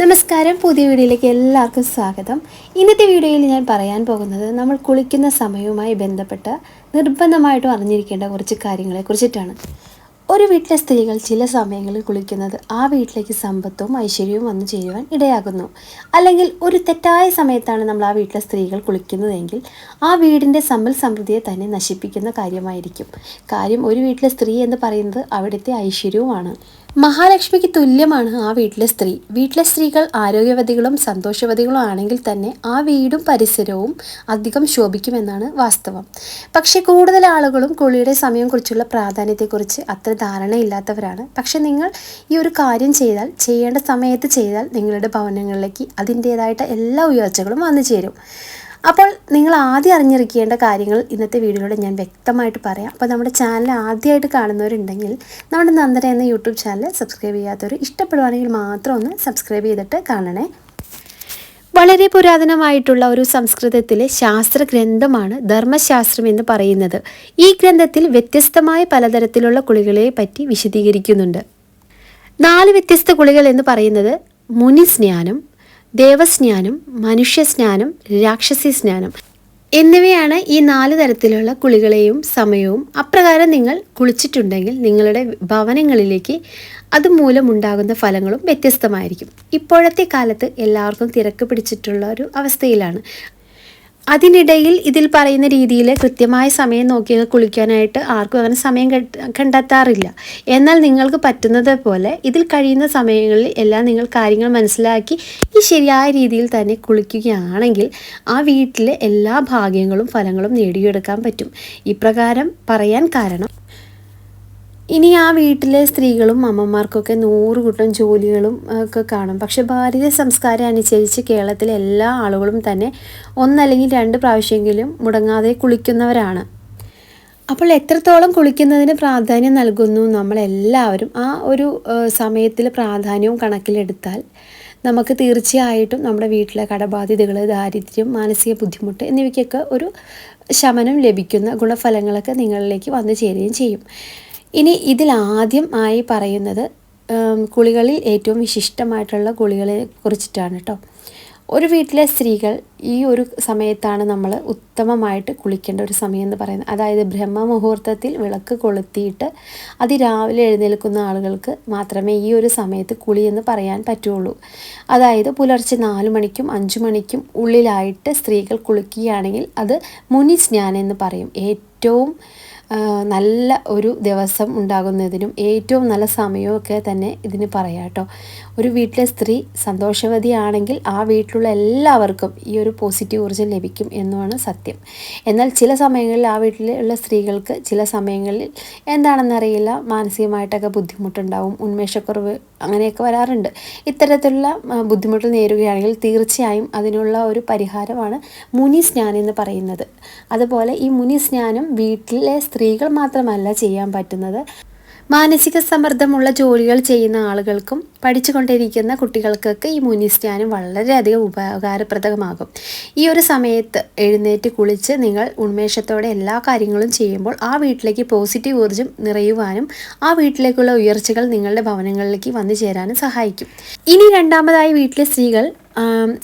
നമസ്കാരം. പുതിയ വീഡിയോയിലേക്ക് എല്ലാവർക്കും സ്വാഗതം. ഇന്നത്തെ വീഡിയോയിൽ ഞാൻ പറയാൻ പോകുന്നത് നമ്മൾ കുളിക്കുന്ന സമയവുമായി ബന്ധപ്പെട്ട് നിർബന്ധമായിട്ടും അറിഞ്ഞിരിക്കേണ്ട കുറച്ച് കാര്യങ്ങളെ കുറിച്ചിട്ടാണ്. ഒരു വീട്ടിലെ സ്ത്രീകൾ ചില സമയങ്ങളിൽ കുളിക്കുന്നത് ആ വീട്ടിലേക്ക് സമ്പത്തും ഐശ്വര്യവും വന്നു ചേരുവാൻ ഇടയാകുന്നു. അല്ലെങ്കിൽ ഒരു തെറ്റായ സമയത്താണ് നമ്മൾ ആ വീട്ടിലെ സ്ത്രീകൾ കുളിക്കുന്നതെങ്കിൽ ആ വീടിന്റെ സമ്പൽ സമൃദ്ധിയെ തന്നെ നശിപ്പിക്കുന്ന കാര്യമായിരിക്കും. കാര്യം ഒരു വീട്ടിലെ സ്ത്രീ എന്ന് പറയുന്നത് അവിടുത്തെ ഐശ്വര്യവുമാണ്. മഹാലക്ഷ്മിക്ക് തുല്യമാണ് ആ വീട്ടിലെ സ്ത്രീ. വീട്ടിലെ സ്ത്രീകൾ ആരോഗ്യവതികളും സന്തോഷവതികളും ആണെങ്കിൽ തന്നെ ആ വീടും പരിസരവും അധികം ശോഭിക്കുമെന്നാണ് വാസ്തവം. പക്ഷേ കൂടുതൽ ആളുകളും കുളിയുടെ സമയം കുറിച്ചുള്ള പ്രാധാന്യത്തെക്കുറിച്ച് അത്ര ധാരണയില്ലാത്തവരാണ്. പക്ഷേ നിങ്ങൾ ഈ ഒരു കാര്യം ചെയ്താൽ ചെയ്യേണ്ട സമയത്ത് ചെയ്താൽ നിങ്ങളുടെ ഭവനങ്ങളിലേക്ക് അതിന്റേതായിട്ട് എല്ലാ ഉയർച്ചകളും വന്നു ചേരും. അപ്പോൾ നിങ്ങൾ ആദ്യം അറിഞ്ഞിരിക്കേണ്ട കാര്യങ്ങൾ ഇന്നത്തെ വീഡിയോയിലൂടെ ഞാൻ വ്യക്തമായിട്ട് പറയാം. അപ്പോൾ നമ്മുടെ ചാനൽ ആദ്യമായിട്ട് കാണുന്നവരുണ്ടെങ്കിൽ നമ്മുടെ നന്ദന എന്ന യൂട്യൂബ് ചാനൽ സബ്സ്ക്രൈബ് ചെയ്യാത്തവർ ഇഷ്ടപ്പെടുവാണെങ്കിൽ മാത്രം ഒന്ന് സബ്സ്ക്രൈബ് ചെയ്തിട്ട് കാണണേ. വളരെ പുരാതനമായിട്ടുള്ള ഒരു സംസ്കൃതത്തിലെ ശാസ്ത്ര ഗ്രന്ഥമാണ് ധർമ്മശാസ്ത്രം എന്ന് പറയുന്നത്. ഈ ഗ്രന്ഥത്തിൽ വ്യത്യസ്തമായ പലതരത്തിലുള്ള കുളികളെ പറ്റി വിശദീകരിക്കുന്നുണ്ട്. നാല് വ്യത്യസ്ത കുളികൾ എന്ന് പറയുന്നത് മുനിസ്നാനം ദേവസ്നാനം മനുഷ്യസ്നാനം രാക്ഷസി സ്നാനം എന്നിവയാണ് ഈ നാല് തരത്തിലുള്ള കുളികളെയും സമയവും. അപ്രകാരം നിങ്ങൾ കുളിച്ചിട്ടുണ്ടെങ്കിൽ നിങ്ങളുടെ ഭവനങ്ങളിലേക്ക് അതുമൂലമുണ്ടാകുന്ന ഫലങ്ങളും വ്യത്യസ്തമായിരിക്കും. ഇപ്പോഴത്തെ കാലത്ത് എല്ലാവർക്കും തിരക്ക് പിടിച്ചിട്ടുള്ള ഒരു അവസ്ഥയിലാണ്. അതിനിടയിൽ ഇതിൽ പറയുന്ന രീതിയിൽ കൃത്യമായ സമയം നോക്കി കുളിക്കാനായിട്ട് ആർക്കും അങ്ങനെ സമയം കണ്ടെത്താറില്ല. എന്നാൽ നിങ്ങൾക്ക് പറ്റുന്നത് പോലെ ഇതിൽ കഴിയുന്ന സമയങ്ങളിൽ എല്ലാം നിങ്ങൾ കാര്യങ്ങൾ മനസ്സിലാക്കി ഈ ശരിയായ രീതിയിൽ തന്നെ കുളിക്കുകയാണെങ്കിൽ ആ വീട്ടിലെ എല്ലാ ഭാഗ്യങ്ങളും ഫലങ്ങളും നേടിയെടുക്കാൻ പറ്റും. ഇപ്രകാരം പറയാൻ കാരണം ഇനി ആ വീട്ടിലെ സ്ത്രീകളും അമ്മമാർക്കൊക്കെ നൂറുകൂട്ടം ജോലികളും ഒക്കെ കാണും. പക്ഷെ ഭാരതീയ സംസ്കാരം അനുസരിച്ച് കേരളത്തിലെ എല്ലാ ആളുകളും തന്നെ ഒന്നല്ലെങ്കിൽ രണ്ട് പ്രാവശ്യമെങ്കിലും മുടങ്ങാതെ കുളിക്കുന്നവരാണ്. അപ്പോൾ എത്രത്തോളം കുളിക്കുന്നതിന് പ്രാധാന്യം നൽകുന്നു നമ്മളെല്ലാവരും ആ ഒരു സമയത്തിൽ പ്രാധാന്യവും കണക്കിലെടുത്താൽ നമുക്ക് തീർച്ചയായിട്ടും നമ്മുടെ വീട്ടിലെ കടബാധ്യതകൾ ദാരിദ്ര്യം മാനസിക ബുദ്ധിമുട്ട് എന്നിവയ്ക്കൊക്കെ ഒരു ശമനം ലഭിക്കുന്ന ഗുണഫലങ്ങളൊക്കെ നിങ്ങളിലേക്ക് വന്നു ചേരുകയും ചെയ്യും. ഇനി ഇതിലാദ്യം ആയി പറയുന്നത് കുളികളിൽ ഏറ്റവും വിശിഷ്ടമായിട്ടുള്ള കുളികളെ കുറിച്ചിട്ടാണ് കേട്ടോ ഒരു വീട്ടിലെ സ്ത്രീകൾ ഈ ഒരു സമയത്താണ് നമ്മൾ ഉത്തമമായിട്ട് കുളിക്കേണ്ട ഒരു സമയം എന്ന് പറയുന്നത്. അതായത് ബ്രഹ്മ മുഹൂർത്തത്തിൽ വിളക്ക് കൊളുത്തിയിട്ട് അതിരാവിലെ എഴുന്നേൽക്കുന്ന ആളുകൾക്ക് മാത്രമേ ഈ ഒരു സമയത്ത് കുളി എന്ന് പറയാൻ പറ്റുള്ളൂ. അതായത് പുലർച്ചെ നാല് മണിക്കും അഞ്ചു മണിക്കും ഉള്ളിലായിട്ട് സ്ത്രീകൾ കുളിക്കുകയാണെങ്കിൽ അത് മുനി സ്നാനം എന്ന് പറയും. ഏറ്റവും നല്ല ഒരു ദിവസം ഉണ്ടാകുന്നതിനും ഏറ്റവും നല്ല സമയമൊക്കെ തന്നെ ഇതിന് പറയാം കേട്ടോ. ഒരു വീട്ടിലെ സ്ത്രീ സന്തോഷവതിയാണെങ്കിൽ ആ വീട്ടിലുള്ള എല്ലാവർക്കും ഈ ഒരു പോസിറ്റീവ് ഊർജം ലഭിക്കും എന്നുമാണ് സത്യം. എന്നാൽ ചില സമയങ്ങളിൽ ആ വീട്ടിലുള്ള സ്ത്രീകൾക്ക് ചില സമയങ്ങളിൽ എന്താണെന്നറിയില്ല മാനസികമായിട്ടൊക്കെ ബുദ്ധിമുട്ടുണ്ടാവും ഉന്മേഷക്കുറവ് അങ്ങനെയൊക്കെ വരാറുണ്ട്. ഇത്തരത്തിലുള്ള ബുദ്ധിമുട്ട് നേരുകയാണെങ്കിൽ തീർച്ചയായും അതിനുള്ള ഒരു പരിഹാരമാണ് മുനി സ്നാനം എന്ന് പറയുന്നത്. അതുപോലെ ഈ മുനി സ്നാനം വീട്ടിലെ സ്ത്രീകൾ മാത്രമല്ല ചെയ്യാൻ പറ്റുന്നത്. മാനസിക സമ്മർദ്ദമുള്ള ജോലികൾ ചെയ്യുന്ന ആളുകൾക്കും പഠിച്ചുകൊണ്ടിരിക്കുന്ന കുട്ടികൾക്കൊക്കെ ഈ മുനിസ്നാനം വളരെയധികം ഉപകാരപ്രദമാകും. ഈ ഒരു സമയത്ത് എഴുന്നേറ്റ് കുളിച്ച് നിങ്ങൾ ഉന്മേഷത്തോടെ എല്ലാ കാര്യങ്ങളും ചെയ്യുമ്പോൾ ആ വീട്ടിലേക്ക് പോസിറ്റീവ് ഊർജം നിറയുവാനും ആ വീട്ടിലേക്കുള്ള ഉയർച്ചകൾ നിങ്ങളുടെ ഭവനങ്ങളിലേക്ക് വന്നു ചേരാനും സഹായിക്കും. ഇനി രണ്ടാമതായി വീട്ടിലെ സ്ത്രീകൾ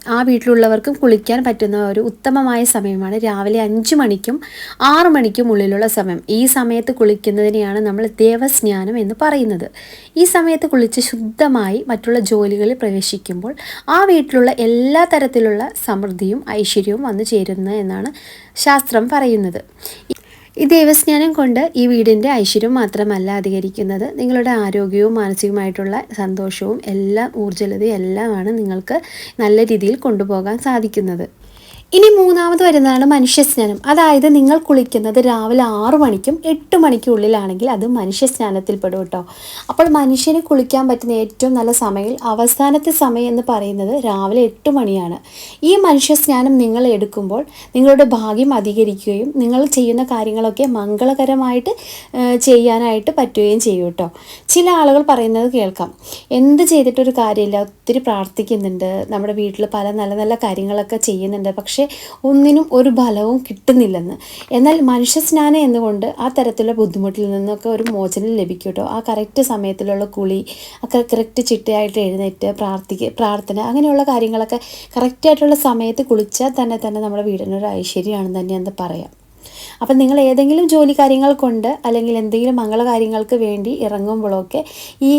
ആ വീട്ടിലുള്ളവർക്കും കുളിക്കാൻ പറ്റുന്ന ഒരു ഉത്തമമായ സമയമാണ് രാവിലെ അഞ്ച് മണിക്കും ആറു മണിക്കും ഉള്ളിലുള്ള സമയം. ഈ സമയത്ത് കുളിക്കുന്നതിനെയാണ് നമ്മൾ ദേവസ്നാനം എന്ന് പറയുന്നത്. ഈ സമയത്ത് കുളിച്ച് ശുദ്ധമായി മറ്റുള്ള ജോലികളിൽ പ്രവേശിക്കുമ്പോൾ ആ വീട്ടിലുള്ള എല്ലാ തരത്തിലുള്ള സമൃദ്ധിയും ഐശ്വര്യവും വന്നു ചേരുന്നത് എന്നാണ് ശാസ്ത്രം പറയുന്നത്. ഈ ദേവസ്നാനം കൊണ്ട് ഈ വീടിന്റെ ഐശ്വര്യം മാത്രമല്ല അധികരിക്കുന്നത്. നിങ്ങളുടെ ആരോഗ്യവും മാനസികമായിട്ടുള്ള സന്തോഷവും എല്ലാം ഊർജലതയും എല്ലാമാണ് നിങ്ങൾക്ക് നല്ല രീതിയിൽ കൊണ്ടുപോകാൻ സാധിക്കുന്നത്. ഇനി മൂന്നാമത് വരുന്നതാണ് മനുഷ്യസ്നാനം. അതായത് നിങ്ങൾ കുളിക്കുന്നത് രാവിലെ ആറു മണിക്കും എട്ട് മണിക്കും ഉള്ളിലാണെങ്കിൽ അത് മനുഷ്യസ്നാനത്തിൽ പെടും കേട്ടോ. അപ്പോൾ മനുഷ്യന് കുളിക്കാൻ പറ്റുന്ന ഏറ്റവും നല്ല സമയം അവസാനത്തെ സമയം എന്ന് പറയുന്നത് രാവിലെ എട്ട് മണിയാണ്. ഈ മനുഷ്യസ്നാനം നിങ്ങൾ എടുക്കുമ്പോൾ നിങ്ങളുടെ ഭാഗ്യം അധികരിക്കുകയും നിങ്ങൾ ചെയ്യുന്ന കാര്യങ്ങളൊക്കെ മംഗളകരമായിട്ട് ചെയ്യാനായിട്ട് പറ്റുകയും ചെയ്യും കേട്ടോ. ചില ആളുകൾ പറയുന്നത് കേൾക്കാം. എന്ത് ചെയ്തിട്ടൊരു കാര്യമില്ല ഒത്തിരി പ്രാർത്ഥിക്കുന്നുണ്ട് നമ്മുടെ വീട്ടിൽ പല നല്ല നല്ല കാര്യങ്ങളൊക്കെ ചെയ്യുന്നുണ്ട്. പക്ഷേ പക്ഷേ ഒന്നിനും ഒരു ഫലവും കിട്ടുന്നില്ലെന്ന്. എന്നാൽ മനുഷ്യ സ്നാനം എന്നുകൊണ്ട് ആ തരത്തിലുള്ള ബുദ്ധിമുട്ടിൽ നിന്നൊക്കെ ഒരു മോചനം ലഭിക്കും കേട്ടോ ആ കറക്റ്റ് സമയത്തിലുള്ള കുളി ഒക്കെ കറക്റ്റ് ചിട്ടയായിട്ട് എഴുന്നേറ്റ് പ്രാർത്ഥിക്കുക പ്രാർത്ഥന അങ്ങനെയുള്ള കാര്യങ്ങളൊക്കെ കറക്റ്റായിട്ടുള്ള സമയത്ത് കുളിച്ചാൽ തന്നെ തന്നെ നമ്മുടെ വീടിനൊരു ഐശ്വര്യമാണെന്ന് തന്നെ എന്ന് പറയാം. അപ്പം നിങ്ങൾ ഏതെങ്കിലും ജോലി കാര്യങ്ങൾ കൊണ്ട് അല്ലെങ്കിൽ എന്തെങ്കിലും മംഗള കാര്യങ്ങൾക്ക് വേണ്ടി ഇറങ്ങുമ്പോഴൊക്കെ ഈ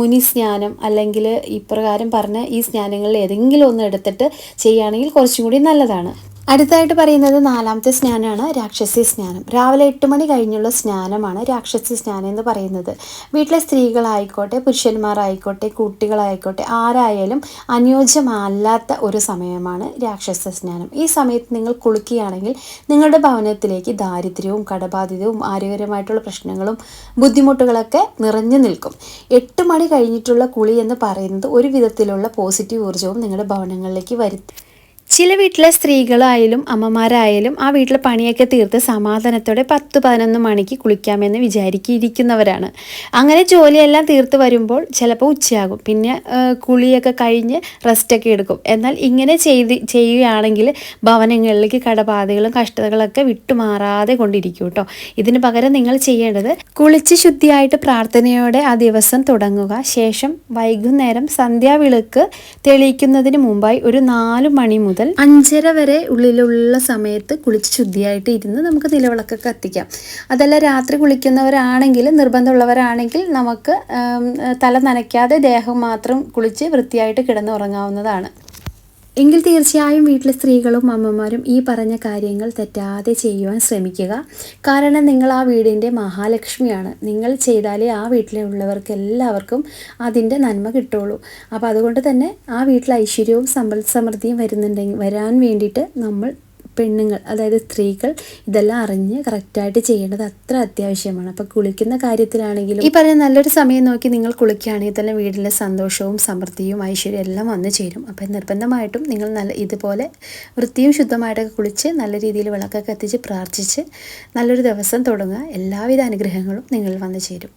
മുനി സ്നാനം അല്ലെങ്കിൽ ഇപ്രകാരം പറഞ്ഞ ഈ സ്നാനങ്ങളിൽ ഏതെങ്കിലും ഒന്ന് എടുത്തിട്ട് ചെയ്യുകയാണെങ്കിൽ കുറച്ചും കൂടി നല്ലതാണ്. അടുത്തായിട്ട് പറയുന്നത് നാലാമത്തെ സ്നാനമാണ് രാക്ഷസി സ്നാനം. രാവിലെ എട്ട് മണി കഴിഞ്ഞുള്ള സ്നാനമാണ് രാക്ഷസി സ്നാനം എന്ന് പറയുന്നത്. വീട്ടിലെ സ്ത്രീകളായിക്കോട്ടെ പുരുഷന്മാരായിക്കോട്ടെ കുട്ടികളായിക്കോട്ടെ ആരായാലും അനുയോജ്യമല്ലാത്ത ഒരു സമയമാണ് രാക്ഷസ സ്നാനം. ഈ സമയത്ത് നിങ്ങൾ കുളിക്കുകയാണെങ്കിൽ നിങ്ങളുടെ ഭവനത്തിലേക്ക് ദാരിദ്ര്യവും കടബാധിതവും ആരോഗ്യപരമായിട്ടുള്ള പ്രശ്നങ്ങളും ബുദ്ധിമുട്ടുകളൊക്കെ നിറഞ്ഞു നിൽക്കും. എട്ട് മണി കഴിഞ്ഞിട്ടുള്ള കുളി എന്ന് പറയുന്നത് ഒരു വിധത്തിലുള്ള പോസിറ്റീവ് ഊർജവും നിങ്ങളുടെ ഭവനങ്ങളിലേക്ക് വരുത്തി ചില വീട്ടിലെ സ്ത്രീകളായാലും അമ്മമാരായാലും ആ വീട്ടിലെ പണിയൊക്കെ തീർത്ത് സമാധാനത്തോടെ പത്ത് പതിനൊന്ന് മണിക്ക് കുളിക്കാമെന്ന് വിചാരിക്കിയിരിക്കുന്നവരാണ്. അങ്ങനെ ജോലിയെല്ലാം തീർത്ത് വരുമ്പോൾ ചിലപ്പോൾ ഉച്ചയാകും. പിന്നെ കുളിയൊക്കെ കഴിഞ്ഞ് റെസ്റ്റൊക്കെ എടുക്കും. എന്നാൽ ഇങ്ങനെ ചെയ്ത് ചെയ്യുകയാണെങ്കിൽ ഭവനങ്ങളിലേക്ക് കടബാധകളും കഷ്ടതകളൊക്കെ വിട്ടുമാറാതെ കൊണ്ടിരിക്കും കേട്ടോ. ഇതിന് പകരം നിങ്ങൾ ചെയ്യേണ്ടത് കുളിച്ച് ശുദ്ധിയായിട്ട് പ്രാർത്ഥനയോടെ ആ ദിവസം തുടങ്ങുക. ശേഷം വൈകുന്നേരം സന്ധ്യാവിളക്ക് തെളിയിക്കുന്നതിന് മുമ്പായി ഒരു നാല് മണി മുതൽ അഞ്ചര വരെ ഉള്ളിലുള്ള സമയത്ത് കുളിച്ച് ശുദ്ധിയായിട്ട് ഇരുന്ന് നമുക്ക് നിലവിളക്കൊക്കെ കത്തിക്കാം. അതല്ല രാത്രി കുളിക്കുന്നവരാണെങ്കിൽ നിർബന്ധമുള്ളവരാണെങ്കിൽ നമുക്ക് തല നനയ്ക്കാതെ ദേഹം മാത്രം കുളിച്ച് വൃത്തിയായിട്ട് കിടന്നുറങ്ങാവുന്നതാണ്. എങ്കിൽ തീർച്ചയായും വീട്ടിലെ സ്ത്രീകളും അമ്മമാരും ഈ പറഞ്ഞ കാര്യങ്ങൾ തെറ്റാതെ ചെയ്യുവാൻ ശ്രമിക്കുക. കാരണം നിങ്ങൾ ആ വീടിന്റെ മഹാലക്ഷ്മിയാണ്. നിങ്ങൾ ചെയ്താലേ ആ വീട്ടിലെ ഉള്ളവർക്ക് എല്ലാവർക്കും അതിന്റെ നന്മ കിട്ടുള്ളൂ. അപ്പോൾ അതുകൊണ്ട് തന്നെ ആ വീട്ടിൽ ഐശ്വര്യവും സമ്പൽ സമൃദ്ധിയും വരുന്നുണ്ടെങ്കിൽ വരാൻ വേണ്ടിയിട്ട് നമ്മൾ പെണ്ണുങ്ങൾ അതായത് സ്ത്രീകൾ ഇതെല്ലാം അറിഞ്ഞ് കറക്റ്റായിട്ട് ചെയ്യേണ്ടത് അത്ര അത്യാവശ്യമാണ്. അപ്പോൾ കുളിക്കുന്ന കാര്യത്തിലാണെങ്കിലും ഈ പറഞ്ഞ നല്ലൊരു സമയം നോക്കി നിങ്ങൾ കുളിക്കുകയാണെങ്കിൽ തന്നെ വീടിന്റെ സന്തോഷവും സമൃദ്ധിയും ഐശ്വര്യം എല്ലാം വന്നു ചേരും. അപ്പോൾ നിർബന്ധമായിട്ടും നിങ്ങൾ നല്ല ഇതുപോലെ വൃത്തിയും ശുദ്ധമായിട്ടൊക്കെ കുളിച്ച് നല്ല രീതിയിൽ വിളക്കൊക്കെ എത്തിച്ച് പ്രാർത്ഥിച്ച് നല്ലൊരു ദിവസം തുടങ്ങുക. എല്ലാവിധ അനുഗ്രഹങ്ങളും നിങ്ങൾ വന്നു ചേരും.